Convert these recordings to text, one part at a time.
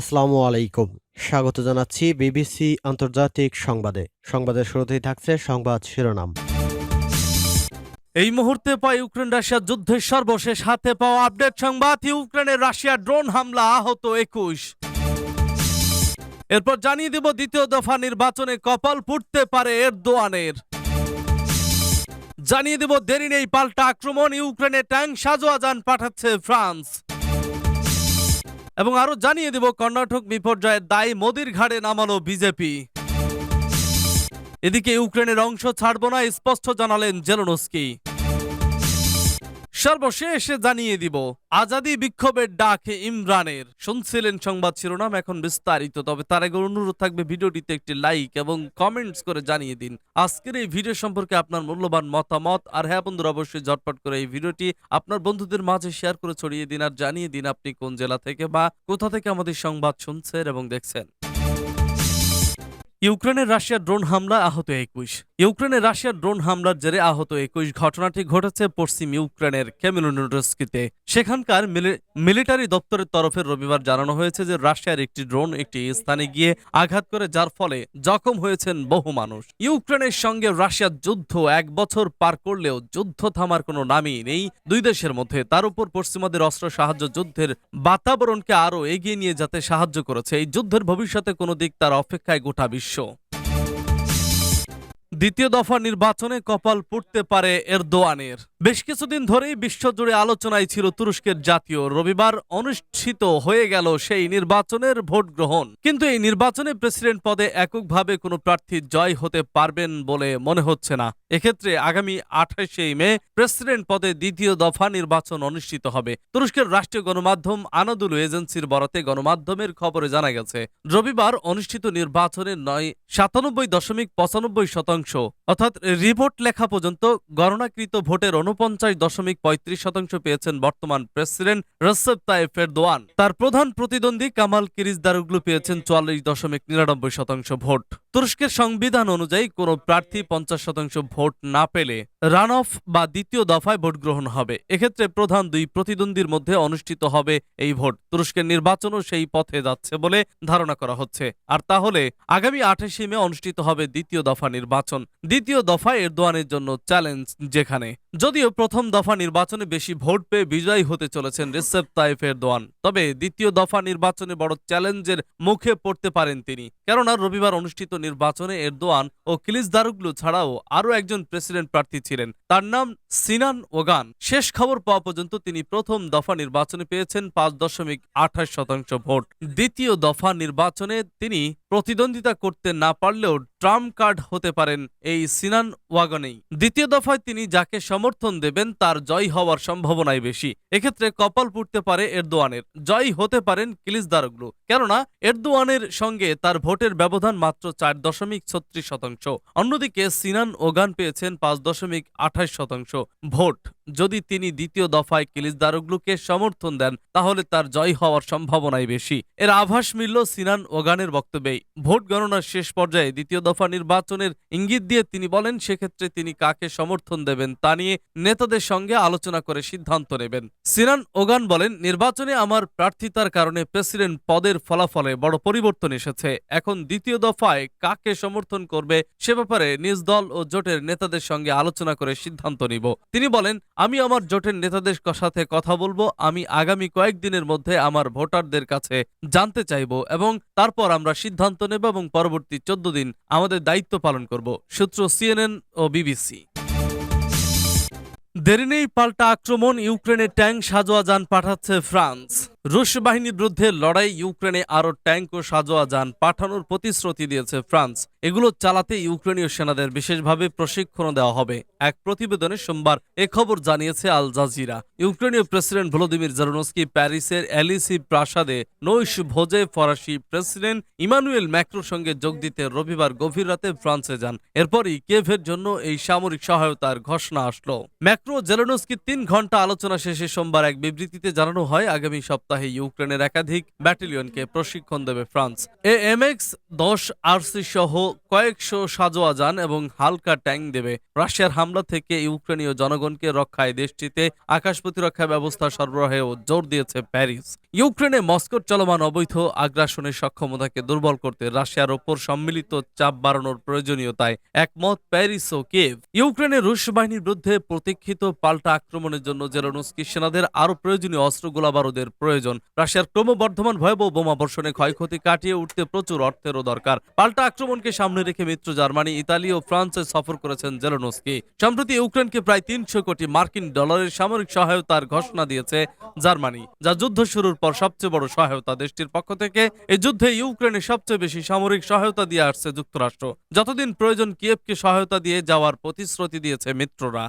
আসসালামু আলাইকুম। স্বাগত জানাচ্ছি বিবিসি আন্তর্জাতিক সংবাদে। সংবাদের শুরুতেই থাকছে সংবাদ শিরোনাম। এই মুহূর্তে পাই ইউক্রেন রাশিয়ার যুদ্ধের সর্বশেষ হাতে পাওয়া আপডেট সংবাদ, ইউক্রেনের রাশিয়ার ড্রোন হামলা আহত একুশ। এরপর জানিয়ে দিব দ্বিতীয় দফা নির্বাচনে কপাল ফুটতে পারে এর দোয়ানের জানিয়ে দিব দেরি নেই পাল্টা আক্রমণ, ইউক্রেনে ট্যাঙ্ক সাজোয়া যান পাঠাচ্ছে ফ্রান্স। এবং আরও জানিয়ে দেব, কর্ণাটক বিপর্যয়ের দায়ী মোদির ঘাড়ে নামালো বিজেপি। এদিকে ইউক্রেনের অংশ ছাড়ব না, স্পষ্ট জানালেন জেলনস্কি। সর্বশেষে জানিয়ে দিব, আজাদি বিক্ষোভের ডাক ইমরানের। শুনছিলেন সংবাদ শিরোনাম, এখন বিস্তারিত। তবে তার আগে অনুরোধ থাকবে ভিডিওটিতে একটি লাইক এবং কমেন্টস করে জানিয়ে দিন। আজকের এই ভিডিও সম্পর্কে আপনার মূল্যবান মতামত। আর হ্যাঁ বন্ধুরা, অবশ্যই ঝটপট করে এই ভিডিওটি আপনার বন্ধুদের মাঝে শেয়ার করে ছড়িয়ে দিন। আর জানিয়ে দিন আপনি কোন জেলা থেকে বা কোথা থেকে আমাদের সংবাদ শুনছেন এবং দেখছেন। ইউক্রেনের রাশিয়ার ড্রোন হামলা, আহত একুশ। ইউক্রেনের রাশিয়ার ড্রোন হামলার জেরে আহত একুশ ঘটনাটি ঘটেছে পশ্চিম ইউক্রেনের কেমিলোনিডস্কিতে সেখানকার মিলিটারি দপ্তরের তরফে রবিবার জানানো হয়েছে যে রাশিয়ার একটি ড্রোন একটি স্থানে গিয়ে আঘাত করে, যার ফলে জখম হয়েছেন বহু মানুষ। ইউক্রেনের সঙ্গে রাশিয়ার যুদ্ধ এক বছর পার করলেও যুদ্ধ থামার কোনো নামই নেই দুই দেশের মধ্যে। তার উপর পশ্চিমাদের অস্ত্র সাহায্য যুদ্ধের বাতাবরণকে আরও এগিয়ে নিয়ে যেতে সাহায্য করেছে। এই যুদ্ধের ভবিষ্যতে কোনো দিক তার অপেক্ষায় গোটা বিশ্ব sure. দ্বিতীয় দফা নির্বাচনে কপাল পুড়তে পারে এরদোয়ানের। বেশ কিছুদিন ধরেই বিশ্বজুড়ে আলোচনায় ছিল তুরস্কের জাতীয়। রবিবার অনুষ্ঠিত হয়ে গেল সেই নির্বাচনের ভোট গ্রহণ। কিন্তু এই নির্বাচনে প্রেসিডেন্ট পদে এককভাবে কোনো প্রার্থী জয় হতে পারবেন বলে মনে হচ্ছে না। এক্ষেত্রে আগামী আঠাশে মে প্রেসিডেন্ট পদে দ্বিতীয় দফা নির্বাচন অনুষ্ঠিত হবে। তুরস্কের রাষ্ট্রীয় গণমাধ্যম আনাদুলু এজেন্সির বরাতে গণমাধ্যমের খবরে জানা গেছে, রবিবার অনুষ্ঠিত নির্বাচনে নয়, সাতানব্বই দশমিক পঁচানব্বই শতাংশ অর্থাৎ রিপোর্ট লেখা পর্যন্ত গণনাকৃত ভোটের উনপঞ্চাশ দশমিক পঁয়ত্রিশ শতাংশ পেয়েছেন বর্তমান প্রেসিডেন্ট রসেপ তাইফ এরদোয়ান। তার প্রধান প্রতিদ্বন্দ্বী কামাল কিরিজ পেয়েছেন চুয়াল্লিশ দশমিক নিরানব্বই শতাংশ ভোট। তুরস্কের সংবিধান অনুযায়ী কোনো প্রার্থী পঞ্চাশ শতাংশ ভোট না পেলে রান অফ বা দ্বিতীয় দফায় ভোট গ্রহণ হবে। এক্ষেত্রে প্রধান দুই প্রতিদ্বন্দ্বীর মধ্যে অনুষ্ঠিত হবে এই ভোট। তুরস্কের নির্বাচনও সেই পথে যাচ্ছে বলে ধারণা করা হচ্ছে। আর তাহলে আগামী আঠাশে মে অনুষ্ঠিত হবে দ্বিতীয় দফা নির্বাচন। দ্বিতীয় দফা এরদোয়ানের জন্য চ্যালেঞ্জ যেখানে। যদিও প্রথম দফা নির্বাচনে বেশি ভোট পেয়ে বিজয়ী হতে চলেছেন রিসেপ তাইফ এরদোয়ান, তবে দ্বিতীয় দফা নির্বাচনে বড় চ্যালেঞ্জের মুখে পড়তে পারেন তিনি। কেননা রবিবার অনুষ্ঠিত নির্বাচনে এরদোয়ান ও কিলিস দারুগলু ছাড়াও আরও একজন প্রেসিডেন্ট প্রার্থী ছিলেন। তার নাম সিনান ওগান। শেষ খবর পাওয়া পর্যন্ত তিনি প্রথম দফা নির্বাচনে পেয়েছেন পাঁচ দশমিক আঠাশ শতাংশ ভোট। দ্বিতীয় দফা নির্বাচনে তিনি প্রতিদ্বন্দ্বিতা করতে না পারলেও ট্রাম্প কার্ড হতে পারেন এই সিনান ওয়াগনেই। দ্বিতীয় দফায় তিনি যাকে সমর্থন দেবেন তার জয় হওয়ার সম্ভাবনাই বেশি। এক্ষেত্রে কপাল পুড়তে পারে এরদোয়ানের। জয় হতে পারেন কিলিস কেননা, এরদোয়ানের সঙ্গে তার ভোটের ব্যবধান মাত্র চার দশমিক ছত্রিশ শতাংশ। অন্যদিকে সিনান ওগান পেয়েছেন পাঁচ দশমিক আঠাশ শতাংশ ভোট। যদি তিনি দ্বিতীয় দফায় কিলিস দারুগলুকে সমর্থন দেন, তাহলে তার জয় হওয়ার সম্ভাবনাই বেশি। এর আভাস মিলল সিনান ওগানের বক্তব্যেই। ভোট গণনার শেষ পর্যায়ে দ্বিতীয় দফা নির্বাচনের ইঙ্গিত দিয়ে তিনি বলেন, সেক্ষেত্রে তিনি কাকে সমর্থন দেবেন তা নিয়ে নেতাদের সঙ্গে আলোচনা করে সিদ্ধান্ত নেবেন। সিনান ওগান বলেন, নির্বাচনে আমার প্রার্থিতার কারণে প্রেসিডেন্ট পদের ফলাফলে বড় পরিবর্তন এসেছে। এখন দ্বিতীয় দফায় কাকে সমর্থন করবে সে ব্যাপারে নিজ দল ও জোটের নেতাদের সঙ্গে আলোচনা করে সিদ্ধান্ত নিব। তিনি বলেন আমি আমার জোটের নেতাদের সাথে কথা বলব, আমি আগামী কয়েকদিনের মধ্যে আমার ভোটারদের কাছে জানতে চাইব এবং তারপর আমরা সিদ্ধান্ত নেব এবং পরবর্তী চোদ্দ দিন আমাদের দায়িত্ব পালন করব, সূত্র সিএনএন ও বিবিসি। দেরি নেই পাল্টা আক্রমণ ইউক্রেনে ট্যাঙ্ক সাজোয়া যান পাঠাচ্ছে ফ্রান্স। রুশ বাহিনীর বিরুদ্ধে লড়াই, ইউক্রেনে আরও ট্যাঙ্ক ও সাজোয়া যান পাঠানোর প্রতিশ্রুতি দিয়েছে ফ্রান্স। এগুলো চালাতে ইউক্রেনীয় সেনাদের বিশেষভাবে প্রশিক্ষণ দেওয়া হবে। এক প্রতিবেদনে সোমবার এ খবর জানিয়েছে আল জাজিরা। ইউক্রেনীয় প্রেসিডেন্ট ভলোদিমির জেরোনস্কি প্যারিসের এলিসি প্রাসাদে নৈশ ভোজে ফরাসি প্রেসিডেন্ট ইমানুয়েল ম্যাক্রোর সঙ্গে যোগ দিতে রবিবার গভীর রাতে ফ্রান্সে যান। এরপরই কেভের জন্য এই সামরিক সহায়তার ঘোষণা আসলো। ম্যাক্রো জেলোনস্কি তিন ঘণ্টা আলোচনা শেষে সোমবার এক বিবৃতিতে জানানো হয়, আগামী সপ্তাহে সপ্তাহে ইউক্রেনের একাধিক ব্যাটালিয়নকে প্রশিক্ষণ দেবে ফ্রান্স। এ এম এক্স দশ আরসি সহ কয়েকশো সাজোয়া যান এবং হালকা ট্যাঙ্ক দেবে। রাশিয়ার হামলা থেকে ইউক্রেনীয় জনগণকে রক্ষায় দেশটিতে আকাশ প্রতিরক্ষা ব্যবস্থা সরবরাহেও জোর দিয়েছে প্যারিস। ইউক্রেনে মস্কোর চলমান অবৈধ আগ্রাসনের সক্ষমতাকে দুর্বল করতে রাশিয়ার ওপর সম্মিলিত চাপ বাড়ানোর প্রয়োজনীয়তায় একমত প্যারিস ও কেভ ইউক্রেনে রুশ বাহিনীর বিরুদ্ধে প্রতীক্ষিত পাল্টা আক্রমণের জন্য জেরোনস্কি সেনাদের আরও প্রয়োজনীয় অস্ত্র গোলাবারুদের প্রয়োজন। রাশিয়ার ক্রমবর্ধমান ভয়াবহ বোমা বর্ষণে ক্ষয়ক্ষতি কাটিয়ে উঠতে প্রচুর অর্থেরও দরকার। পাল্টা আক্রমণকে সামনে রেখে মিত্র জার্মানি, ইতালি ও ফ্রান্সে সফর করেছেন জেরোনস্কি সম্প্রতি ইউক্রেনকে প্রায় তিনশো কোটি মার্কিন ডলারের সামরিক সহায়তার ঘোষণা দিয়েছে জার্মানি, যা যুদ্ধ শুরুর পর সবচেয়ে বড় সহায়তা দেশটির পক্ষ থেকে। এই যুদ্ধে ইউক্রেনে সবচেয়ে বেশি সামরিক সহায়তা দিয়ে আসছে যুক্তরাষ্ট্র। যতদিন প্রয়োজন কিয়েভকে সহায়তা দিয়ে যাওয়ার প্রতিশ্রুতি দিয়েছে মিত্ররা।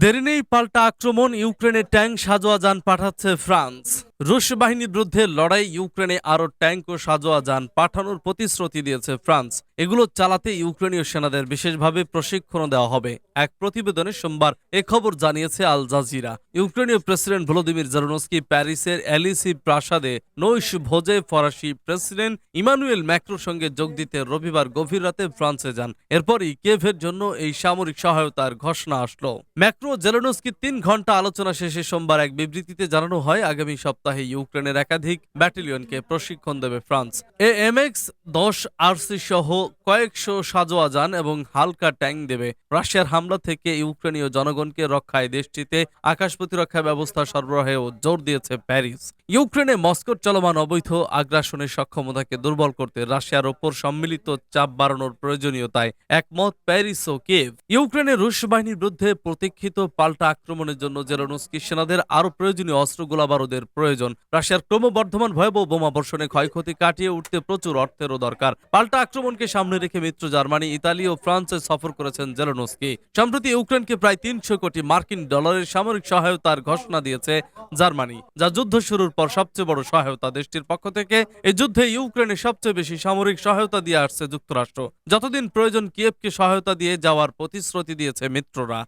দেরি নেই পাল্টা আক্রমণ ইউক্রেনের ট্যাঙ্ক সাজোয়া যান পাঠাচ্ছে ফ্রান্স। রুশ বাহিনীর বিরুদ্ধে লড়াই, ইউক্রেনে আরও ট্যাঙ্ক ও সাজোয়া যান পাঠানোর প্রতিশ্রুতি দিয়েছে ফ্রান্স। এগুলো চালাতে ইউক্রেনীয় সেনাদের বিশেষভাবে প্রশিক্ষণ দেওয়া হবে। এক প্রতিবেদনে সোমবার এ খবর জানিয়েছে আল জাজিরা। ইউক্রেনীয় প্রেসিডেন্ট ভলোদিমির জেরোনস্কি প্যারিসের এলিসি প্রাসাদে নৈশ ভোজে ফরাসি প্রেসিডেন্ট ইমানুয়েল ম্যাক্রোর সঙ্গে যোগ দিতে রবিবার গভীর রাতে ফ্রান্সে যান। এরপরই কেভের জন্য এই সামরিক সহায়তার ঘোষণা আসলো। ম্যাক্রো জেলোনস্কি তিন ঘণ্টা আলোচনা শেষে সোমবার এক বিবৃতিতে জানানো হয়, আগামী সপ্তাহে ইউক্রেনের একাধিক ব্যাটালিয়নকে প্রশিক্ষণ দেবে ফ্রান্স। এ এম এক্স দশ আরসি সহ কয়েকশো সাজোয়া যান এবং হালকা ট্যাঙ্ক দেবে। রাশিয়ার হামলা থেকে ইউক্রেনীয় জনগণকে রক্ষায় দেশটিতে আকাশ প্রতিরক্ষা ব্যবস্থা সরবরাহেও জোর দিয়েছে প্যারিস। ইউক্রেনে মস্কোর চলমান অবৈধ আগ্রাসনের সক্ষমতাকে দুর্বল করতে রাশিয়ার ওপর সম্মিলিত চাপ বাড়ানোর প্রয়োজনীয়তায় একমত প্যারিস ও কেভ ইউক্রেনে রুশ বাহিনীর বিরুদ্ধে প্রতীক্ষিত পাল্টা আক্রমণের জন্য জেরোনস্কি সেনাদের আরও প্রয়োজনীয় অস্ত্র গোলাবারুদের প্রয়োজন। রাশিয়ার ক্রমবর্ধমান ভয়াবহ বোমা বর্ষণে ক্ষয়ক্ষতি কাটিয়ে উঠতে প্রচুর অর্থেরও দরকার। পাল্টা আক্রমণকে সামনে রেখে মিত্র জার্মানি, ইতালি ও ফ্রান্সে সফর করেছেন জেরোনস্কি সম্প্রতি ইউক্রেনকে প্রায় তিনশো কোটি মার্কিন ডলারের সামরিক সহায়তার ঘোষণা দিয়েছে জার্মানি, যা যুদ্ধ শুরুর পর সবচেয়ে বড় সহায়তা দেশটির পক্ষ থেকে। এই যুদ্ধে ইউক্রেনে সবচেয়ে বেশি সামরিক সহায়তা দিয়ে আসছে যুক্তরাষ্ট্র। যতদিন প্রয়োজন কিয়েভকে সহায়তা দিয়ে যাওয়ার প্রতিশ্রুতি দিয়েছে মিত্ররা।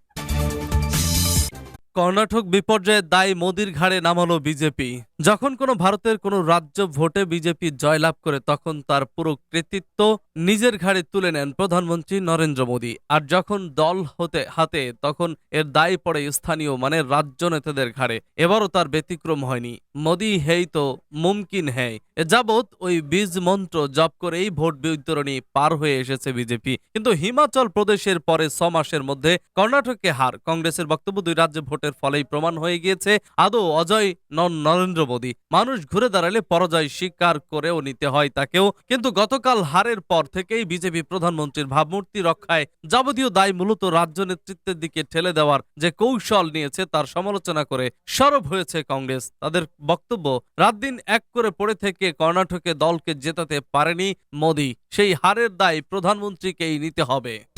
কর্ণাটক বিপর্যয়ের দায় মোদির ঘাড়ে নামালো বিজেপি। যখন কোনো ভারতের কোনো রাজ্য ভোটে বিজেপি জয়লাভ করে, তখন তার পুরো কৃতিত্ব নিজের ঘাড়ে তুলে নেন প্রধানমন্ত্রী নরেন্দ্র মোদী। আর যখন দল হতে, হাতে, তখন এর দায় পড়ে স্থানীয় মানে রাজ্য নেতাদের ঘাড়ে। এবারও তার ব্যতিক্রম হয়নি। মোদী হেই তো, মুমকিন হ্যায় এ যাবৎ ওই বীজ মন্ত্র জপ করেই ভোট বিতরণী পার হয়ে এসেছে বিজেপি। কিন্তু হিমাচল প্রদেশের পরে ছ মাসের মধ্যে কর্ণাটকে হার, কংগ্রেসের বক্তব্য দুই রাজ্যে ভোটের ফলেই প্রমাণ হয়ে গিয়েছে। আদৌ অজয় নন নরেন্দ্র মোদী। মানুষ ঘুরে দাঁড়ালে পরাজয় স্বীকার করেও নিতে হয় তাকেও। কিন্তু গতকাল হারের পর থেকেই বিজেপি প্রধানমন্ত্রীর ভাবমূর্তি রক্ষায় যাবতীয় দায় মূলত রাজ্য নেতৃত্বের দিকে ঠেলে দেওয়ার যে কৌশল নিয়েছে তার সমালোচনা করে সরব হয়েছে কংগ্রেস। তাদের বক্তব্য, রাত দিন এক করে পড়ে থেকে কর্ণাটকে দলকে জেতাতে পারেনি মোদী। সেই হারের দায় প্রধানমন্ত্রীকেই নিতে হবে।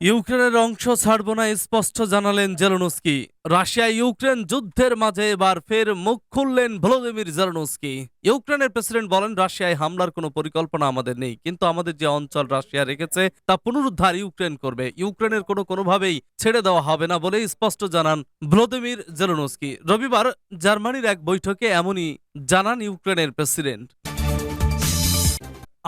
ইউক্রেনের অংশ ছাড়ব না স্পষ্ট জানালেন জেলনুস্কি। রাশিয়া, ইউক্রেন যুদ্ধের মাঝে এবার ফের মুখ খুললেন ভলোদিমির জেলনুস্কি। ইউক্রেনের প্রেসিডেন্ট বলেন, রাশিয়ায় হামলার কোনো পরিকল্পনা আমাদের নেই, কিন্তু আমাদের যে অঞ্চল রাশিয়া রেখেছে, তা পুনরুদ্ধার ইউক্রেন করবে। ইউক্রেনের কোনো কোনোভাবেই ছেড়ে দেওয়া হবে না বলেই স্পষ্ট জানান ভ্লোদিমির জেলনুস্কি। রবিবার জার্মানির এক বৈঠকে এমনই জানান ইউক্রেনের প্রেসিডেন্ট।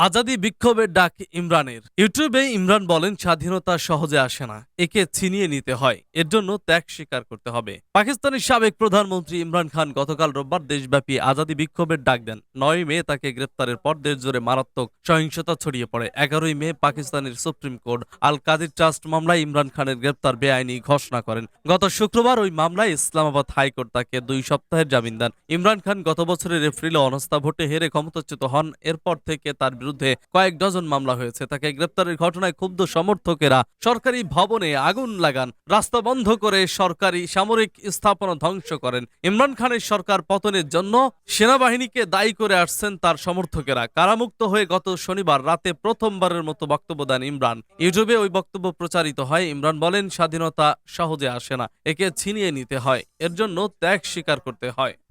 আজাদি বিক্ষোভের ডাক ইমরানের। ইউটিউবে ইমরান বলেন, স্বাধীনতা সহজে আসে না, একে ছিনিয়ে নিতে হয়, এর জন্য ত্যাগ স্বীকার করতে হবে। পাকিস্তানের সাবেক প্রধানমন্ত্রী ইমরান খান গতকাল রোববার দেশব্যাপী আজাদি বিক্ষোভের ডাক দেন। নয় মে তাকে গ্রেপ্তারের পর দেশ জুড়ে মারাত্মক সহিংসতা ছড়িয়ে পড়ে। এগারোই মে পাকিস্তানের supreme court Al Qadir trust মামলায় ইমরান খানের গ্রেপ্তার বেআইনি ঘোষণা করেন। গত শুক্রবার ওই মামলায় ইসলামাবাদ হাইকোর্ট তাকে দুই সপ্তাহের জামিন দেন। ইমরান খান গত বছরের এপ্রিলে অনাস্থা ভোটে হেরে ক্ষমতাচ্যুত হন, এরপর থেকে তার বিরুদ্ধে কয়েক ডজন মামলা হয়েছে। তাকে গ্রেপ্তারের ঘটনায় ক্ষুব্ধ সমর্থকেরা সরকারি ভবনে আগুন লাগান, রাস্তা বন্ধ করে সরকারি সামরিক স্থাপনা ধ্বংস করেন। ইমরান খানের সরকার পতনের জন্য সেনাবাহিনীকে দায়ী করে আসছেন তার সমর্থকেরা। কারামুক্ত হয়ে গত শনিবার রাতে প্রথমবারের মতো বক্তব্য দেন ইমরান। ইউটিউবে ওই বক্তব্য প্রচারিত হয়। ইমরান বলেন, স্বাধীনতা সহজে আসে না। একে ছিনিয়ে নিতে হয়। এর জন্য ত্যাগ স্বীকার করতে হয়।